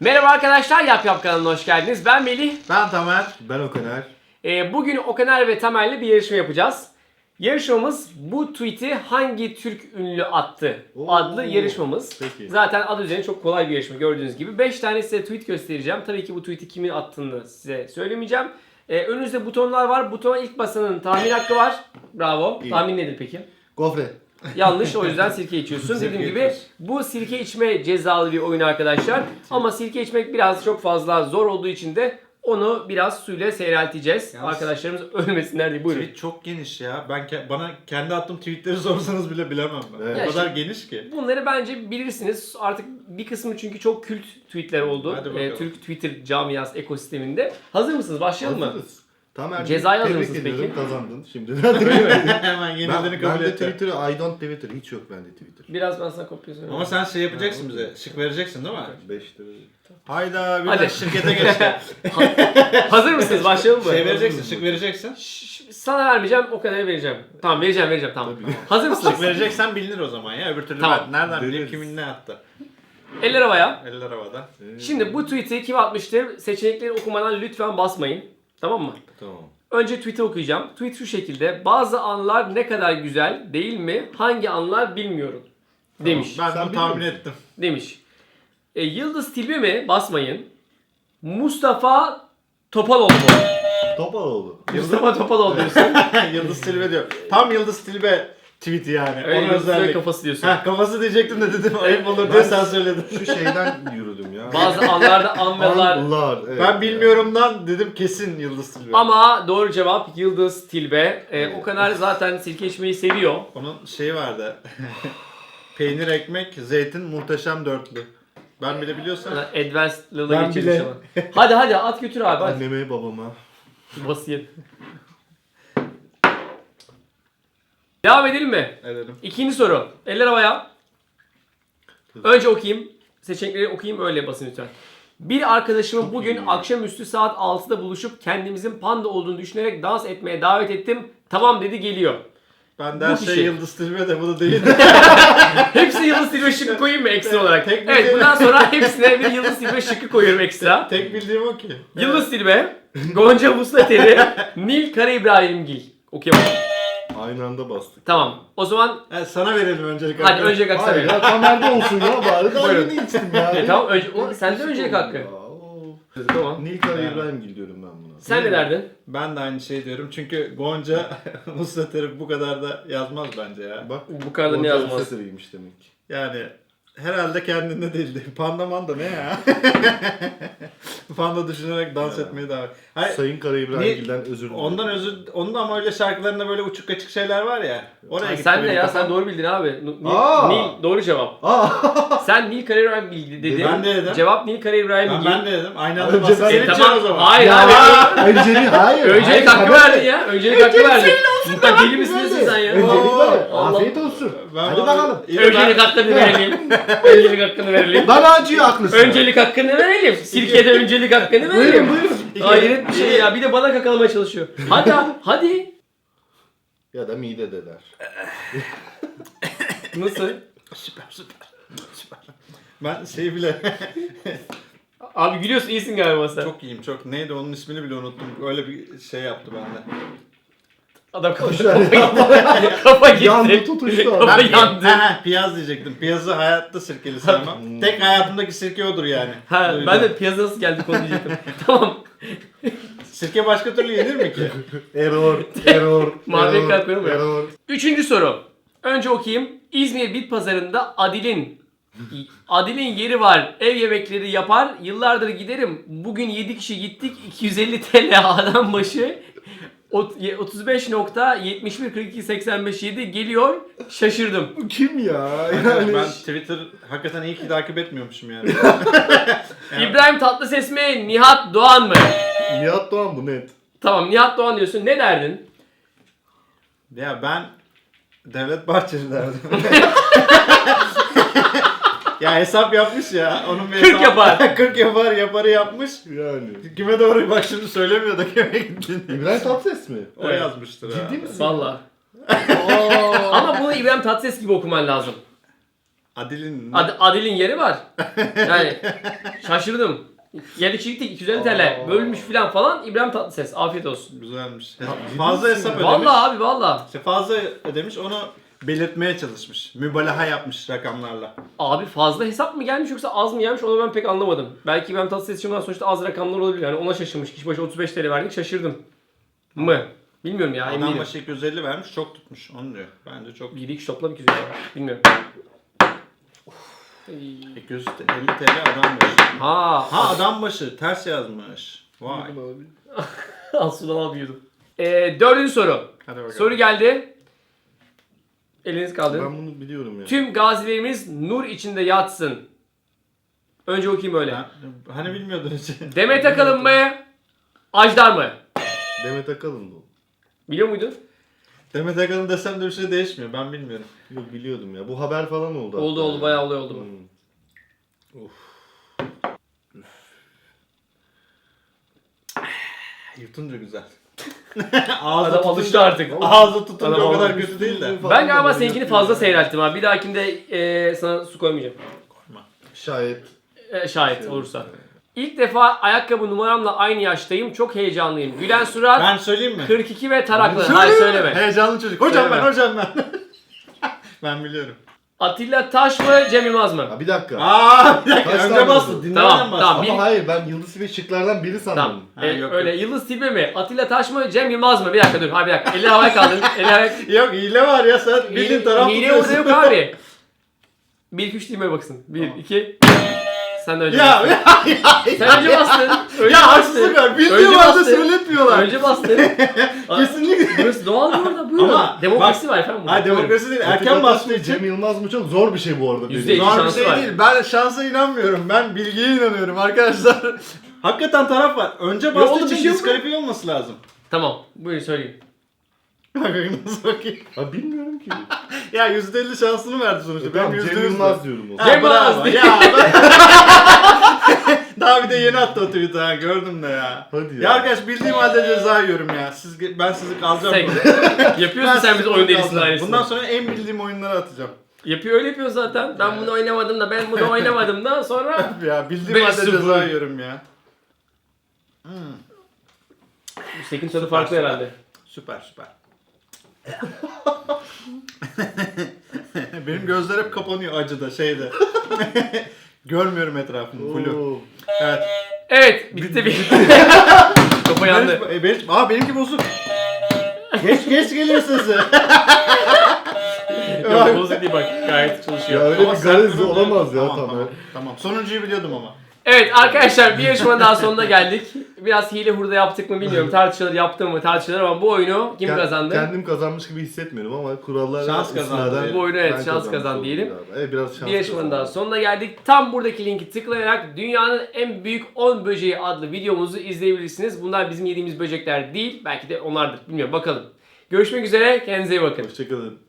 Merhaba arkadaşlar, Yap Yap kanalına hoş geldiniz. Ben Melih. Ben Tamer. Ben Okaner. Ee, bugün Okaner ve Tamer'le bir yarışma yapacağız. Yarışmamız bu tweet'i hangi Türk ünlü attı Oo. adlı yarışmamız. Peki. Zaten adı üzerine çok kolay bir yarışma gördüğünüz gibi. 5 tane size tweet göstereceğim. Tabii ki bu tweet'i kimin attığını size söylemeyeceğim. Ee, önünüzde butonlar var. Butona ilk basanın tahmin hakkı var. Bravo. İyi. Tahmin nedir peki? Gofret. Yanlış o yüzden sirke içiyorsun. Dediğim gibi bu sirke içme cezalı bir oyun arkadaşlar. Ama sirke içmek biraz çok fazla zor olduğu için de onu biraz suyla seyrelteceğiz. Yalnız- Arkadaşlarımız ölmesinler diye buyurun. Tweet çok geniş ya. Ben ke- bana kendi attığım tweetleri sorsanız bile bilemem ben. Evet. O Ya kadar şimdi- geniş ki. Bunları bence bilirsiniz. Artık bir kısmı çünkü çok kült tweetler oldu. Hadi bakalım. Ee, Türk Twitter camiası ekosisteminde. Hazır mısınız? Başlayalım mı? Hazırız. Cezayı tebrik hazır mısınız ediyorum, peki? Kazandın şimdiden. Hemen ben, yenildiğini kabul ben de ettim. Twitter'ı I don't Twitter. Hiç yok bende Twitter. Biraz ben sana kopya söyleyeyim. Ama sen şey yapacaksın bize. Şık vereceksin değil mi? 5 lira. Hayda bir Hadi. de şirkete geçti. Hazır mısınız? Başlayalım mı? şey vereceksin, şık vereceksin. Şş, Sana vermeyeceğim, o kadar vereceğim. Tamam vereceğim, vereceğim tamam. Tabii. Hazır mısınız? Şık vereceksen bilinir o zaman ya. Öbür türlü Tamam. ben nereden bileyim kimin ne attı. Eller havaya. Eller havada. Şimdi bu tweet'i kim atmıştır? Seçenekleri okumadan lütfen basmayın. Tamam mı? Tamam. Önce tweet'i okuyacağım. Tweet şu şekilde. Bazı anlar ne kadar güzel değil mi? Hangi anlar bilmiyorum. Demiş. Ben Sen bunu tahmin musun? ettim. Demiş. E, Yıldız Tilbe mi? Basmayın. Mustafa Topaloğlu mu? Topaloğlu. Mustafa Topaloğlu diyorsun. Yıldız Tilbe diyor. Tam Yıldız Tilbe tweet'i yani. Öyle özellik. kafası diyorsun. Ha kafası diyecektim de dedim ayıp olur diye Ben- sen söyledin. Şu şeyden yürüdüm ya. Bazı anlarda anmalar. Anlar. Evet. Ben bilmiyorumdan dedim kesin Yıldız Tilbe. Ama doğru cevap Yıldız Tilbe. E, o kadar zaten sirke içmeyi seviyor. Onun şeyi vardı. Peynir, ekmek, zeytin, muhteşem dörtlü. Ben bile biliyorsam. Sana Advanced level'a Ben geçirmiş bile. ama. Hadi hadi at götür abi. Hadi. Anneme babama. Basayım. Devam edelim mi? Edelim. İkinci soru. Eller havaya. Önce okuyayım. Seçenekleri okuyayım öyle basın lütfen. Bir arkadaşımı bugün akşamüstü saat 6'da buluşup kendimizin panda olduğunu düşünerek dans etmeye davet ettim. Tamam dedi geliyor. Ben de her Bu şey kişi. Yıldız Tilbe de bu da değil. Hepsi Yıldız Tilbe şıkkı koyayım mı ekstra olarak? Tek bir evet şey- bundan sonra hepsine bir Yıldız Tilbe şıkkı koyuyorum ekstra. Tek bildiğim o ki. Yıldız Tilbe, Gonca Muslateri, Nil Kara İbrahimgil. Okuyamadım. Aynı anda bastık. Tamam. O zaman Evet, sana verelim öncelik. hadi hakkı. öncelik hakkı Hayır sana. ya Tamer'de olsun ya bari. Daha Buyurun. yeni içtim ya. E, tamam önce, o, sende öncelik hakkı. Tamam. Nilkar Yani. İbrahimgil diyorum ben buna. Sen ne derdin? Ben de aynı şey diyorum. Çünkü Gonca Herif bu kadar da yazmaz bence ya. Bak Bu kadar da ne Gonca yazmaz? Öseter'iymiş demek. Yani herhalde kendinde değildi. Panda manda ne ya? Panda düşünerek dans Ya. etmeye davet. Hayır, Sayın Kara İbrahimgil'den özür dilerim. ondan özür, onun da ama öyle şarkılarında böyle uçuk açık şeyler var ya. Oraya Ha, sen de ya kafam. sen doğru bildin abi. Nil, Aa! Nil doğru cevap. Aa! Sen Nil Kara İbrahim bildi dedin. Ben de dedim. Cevap Nil Kara İbrahim Ben, bildi. ben de dedim. Aynı anda Önce ben- bahsedelim E, tamam. o zaman. Hayır Ya, abi. Öncelik hayır. Öncelik hakkı verdin ver. ya. Öncelik hakkı verdin. Mutlaka deli misiniz siz sen ya? Öncelik. Allah. Afiyet olsun. Ben Hadi vallahi- bakalım. İyi, Öncelik ben- hakkını verelim. Öncelik hakkını verelim. Bana acıyor haklısın. Öncelik hakkını verelim. Sirkede öncelik hakkını Buyurun verelim. buyurun. Hayret bir şey ya. Bir de bana kakalamaya çalışıyor. Hadi hadi. Ya da mide der. Nasıl? Süper süper. Süper. Ben şey bile Abi gülüyorsun iyisin galiba sen. çok iyiyim çok. Neydi onun ismini bile unuttum. Öyle bir şey yaptı bende. Adam kafa kafa gitti. Yandı, tutuştu. Kafa Ben yandı. Ha, ha, piyaz diyecektim. Piyazı hayatta sirkeli sevmem. Tek hayatımdaki sirke odur yani. Ha, Duydum. ben de piyasa nasıl geldi konu diyecektim. tamam. Sirke başka türlü yenir mi ki? Error, error, Mavi error, kalk koyalım ya. error. Üçüncü soru. Önce okuyayım. İzmir Bit Pazarı'nda Adil'in Adil'in yeri var. Ev yemekleri yapar. Yıllardır giderim. Bugün 7 kişi gittik. 250 TL adam başı. Ot- ye- 35.714285 geliyor. Şaşırdım. Bu kim ya? Yani Yani ben Twitter hakikaten iyi ki takip etmiyormuşum yani. İbrahim Tatlıses mi? Nihat Doğan mı? Nihat Doğan bu net. Tamam Nihat Doğan diyorsun. Ne derdin? ya ben Devlet Bahçeli derdim. ya hesap yapmış ya. Onun bir 40 hesabı- yapar. 40 yapar yaparı yapmış. Yani. Kime doğru bak şimdi söylemiyor da kime gittiğini. İbrahim Tatlıses mi? O Evet. yazmıştır ha. Ciddi misin? Valla. Aa. Ama bunu İbrahim Tatlıses gibi okuman lazım. Adil'in Ad- Adil'in yeri var. Yani şaşırdım. 7 kişiliktik 250 TL. Aa. Bölmüş falan falan. İbrahim Tatlıses. Afiyet olsun. güzelmiş. fazla hesap ödemiş. Vallahi abi vallahi. İşte fazla ödemiş onu belirtmeye çalışmış. Mübalağa yapmış rakamlarla. Abi fazla hesap mı gelmiş yoksa az mı gelmiş onu ben pek anlamadım. Belki Tatlıses için bundan sonuçta az rakamlar olabilir. Yani ona şaşırmış. Kişi başı 35 TL verdik şaşırdım. Mı? Bilmiyorum ya Adam değilim. başı 250 vermiş çok tutmuş onu diyor. Bence çok. 7 kişi toplam 200 lira. Bilmiyorum. Ay. 250 TL adam başı. Ha, Ha adam başı ters yazmış. Vay. az sudan al. Ee, dördüncü soru. Hadi bakalım. Soru geldi. Eliniz kaldırın. Ben bunu biliyorum ya. Tüm gazilerimiz nur içinde yatsın. Önce okuyayım öyle. Ben- hani bilmiyordun hiç. Demet Akalın mı? Ajdar mı? Demet Akalın bu. Biliyor muydun? Demet Akalın desem de bir şey değişmiyor. Ben bilmiyorum. Yok biliyordum ya. Bu haber falan oldu. Oldu oldu ya. bayağı olay oldu. Hmm. Of. Yutunca güzel. Adam alıştı artık. Ağzı tutunca Adam o kadar kötü değil de. Ben galiba seninkini fazla seyrettim abi. Bir dahakinde e, sana su koymayacağım. Şayet. E, şayet olursa. İlk defa ayakkabı numaramla aynı yaştayım. Çok heyecanlıyım. Gülen surat, Ben söyleyeyim mi? 42 ve taraklı. Hayır söyleme. Heyecanlı çocuk. Hocam Söyleme. ben hocam ben. ben biliyorum. Atilla Taş mı, Cem Yılmaz mı? Ha, bir dakika. Aa bir dakika Kaç önce tane bastı. oldu? Dinlemeden Tamam, bastı. tamam. Ama bir- hayır ben Yıldız ve şıklardan biri sandım. Tamam. Ha, E, yok, öyle. Yıldız Tilbe mi? Atilla Taş mı? Cem Yılmaz mı? Bir dakika dur. Ha bir dakika. Eli havaya kaldır. Eli havaya... Yok hile var ya sen bildiğin taraf Hile orada tutuyorsun. yok abi. 1 2 3 Tilbe'ye baksın. 1 Tamam. 2 Sen de önce Ya bastın. ya Sen önce bastın. Önce ya bastın. haksızlık var. Önce Bildiğim halde söyletmiyorlar. Önce bastın. Kesinlikle. Burası doğal bir orada. Buyurun. Ama Demokrasi bak- var efendim. Hayır demokrasi değil. Erken bastığı için Cem Yılmaz mı çok zor bir şey bu arada. Yüzde benim. elli. zor bir şey var. değil. Ben şansa inanmıyorum. Ben bilgiye inanıyorum arkadaşlar. Hakikaten taraf var. Önce bastığı bir için şey diskalifiye olması lazım. Tamam. Buyurun söyleyin. Nasıl bakayım? Ha bilmiyorum ki. Ya %50 şansını verdi sonuçta. Benim tamam %100 Cem Yılmaz diyorum o. Ha, Cem. Yılmaz Ya. Daha bir de yeni attı o tweet'i ha gördüm de ya. Hadi Ya ya. arkadaş bildiğim halde ceza yiyorum ya. Siz ben sizi kalacağım Sen, burada. yapıyorsun Ben sen sizi biz oyun delisin kalacağım. aynısını. Bundan sonra en bildiğim oyunları atacağım. Yapıyor öyle yapıyor zaten. Ben bunu oynamadım da ben bunu oynamadım da sonra ya bildiğim halde ceza yiyorum ya. Hmm, bu steak'in tadı farklı süper. herhalde. süper süper. Benim gözler hep kapanıyor acıda şeyde. Görmüyorum etrafımı. Flu. Evet. Evet bitti bir. Kafa yandı. Benim, e, benim, aa benimki bozuk. geç geç geliyor sesi. Yok bozuk değil bak gayet Ya çalışıyor. öyle Ama bir sen garezi olamaz ya tamam, tamam. Tamam, tamam. Sonuncuyu biliyordum ama. Evet arkadaşlar bir yarışmanın daha sonuna geldik. Biraz hile hurda yaptık mı bilmiyorum. Tartışılır yaptım mı tartışılır ama bu oyunu kim Kend- kazandı? Kendim kazanmış gibi hissetmiyorum ama kurallara Şans kazandı istinaden. Bu oyunu evet, ben şans kazanmış kazandı oldum diyelim. galiba. Evet biraz şans Bir yarışmanın kazandım. daha sonuna geldik. Tam buradaki linki tıklayarak dünyanın en büyük 10 böceği adlı videomuzu izleyebilirsiniz. Bunlar bizim yediğimiz böcekler değil. Belki de onlardır. Bilmiyorum bakalım. Görüşmek üzere. Kendinize iyi bakın. Hoşçakalın.